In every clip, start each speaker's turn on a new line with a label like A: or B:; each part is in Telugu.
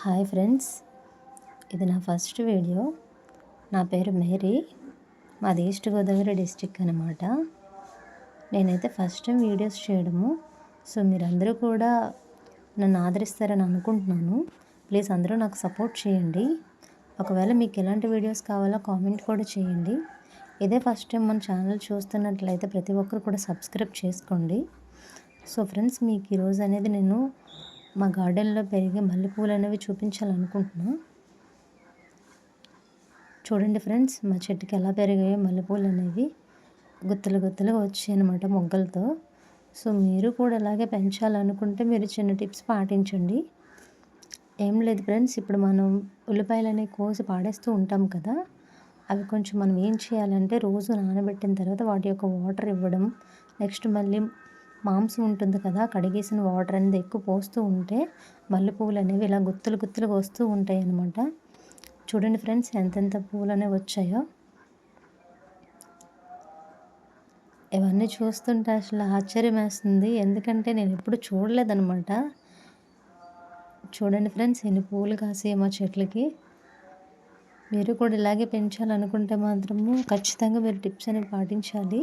A: హాయ్ ఫ్రెండ్స్ ఇది నా ఫస్ట్ వీడియో. నా పేరు మేరీ మాది ఈస్ట్ గోదావరి డిస్టిక్ అనమాట నేనైతే ఫస్ట్ టైం వీడియోస్ చేయడము సో మీరందరూ కూడా నన్ను ఆదరిస్తారని అనుకుంటున్నాను. ప్లీజ్ అందరూ నాకు సపోర్ట్ చేయండి. ఒకవేళ మీకు ఎలాంటి వీడియోస్ కావాలో కామెంట్ కూడా చేయండి. ఇదే ఫస్ట్ టైం మన ఛానల్ చూస్తున్నట్లయితే ప్రతి ఒక్కరు కూడా సబ్స్క్రైబ్ చేసుకోండి. సో ఫ్రెండ్స్ మీకు ఈరోజు అనేది నేను మా గార్డెన్లో పెరిగే మల్లెపూలు అనేవి చూపించాలనుకుంటున్నాం. చూడండి ఫ్రెండ్స్ మా చెట్టుకి ఎలా పెరిగాయో మల్లెపూలు అనేవి గుత్తులు గుత్తులుగా వచ్చాయి అనమాట మొగ్గలతో. సో మీరు కూడా ఇలాగే పెంచాలనుకుంటే మీరు చిన్న టిప్స్ పాటించండి. ఏం లేదు ఫ్రెండ్స్ ఇప్పుడు మనం ఉల్లిపాయలు అనేవి కోసి పాడేస్తూ ఉంటాం కదా అవి కొంచెం మనం ఏం చేయాలంటే రోజు నానబెట్టిన తర్వాత వాటి యొక్క వాటర్ ఇవ్వడం నెక్స్ట్ మళ్ళీ మాంసం ఉంటుంది కదా కడిగేసిన వాటర్ అనేది ఎక్కువ పోస్తూ ఉంటే మల్లెపూలు అనేవి ఇలా గుత్తులు గుత్తులుగా వస్తూ ఉంటాయి అన్నమాట. చూడండి ఫ్రెండ్స్ ఎంతెంత పూలు అనేవి వచ్చాయో. ఇవన్నీ చూస్తుంటే అసలు ఆశ్చర్యం వేస్తుంది. ఎందుకంటే నేను ఎప్పుడు చూడలేదనమాట చూడండి ఫ్రెండ్స్ ఎన్ని పూలు కాసే మా చెట్లకి. మీరు కూడా ఇలాగే పెంచాలనుకుంటే మాత్రము ఖచ్చితంగా మీరు టిప్స్ అనేవి పాటించాలి.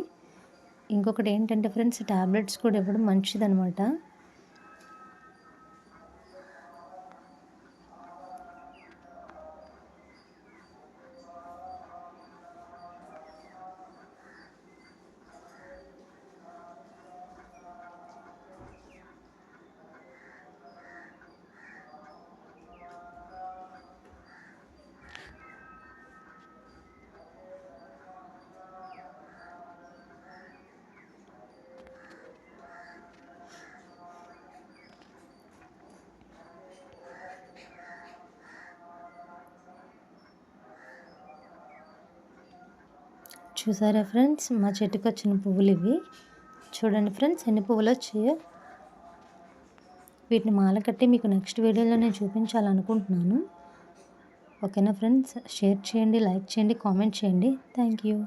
A: ఇంకొకటి ఏంటంటే ఫ్రెండ్స్ ట్యాబ్లెట్స్ కూడా ఇవ్వడం మంచిదనమాట చూసారా ఫ్రెండ్స్? మా చెట్టుకు వచ్చిన పువ్వులు ఇవి చూడండి ఫ్రెండ్స్ ఎన్ని పువ్వులు వచ్చాయో వీటిని మాల కట్టి మీకు నెక్స్ట్ వీడియోలో నేను చూపించాలనుకుంటున్నాను. ఓకేనా ఫ్రెండ్స్? షేర్ చేయండి లైక్ చేయండి కామెంట్ చేయండి. Thank you.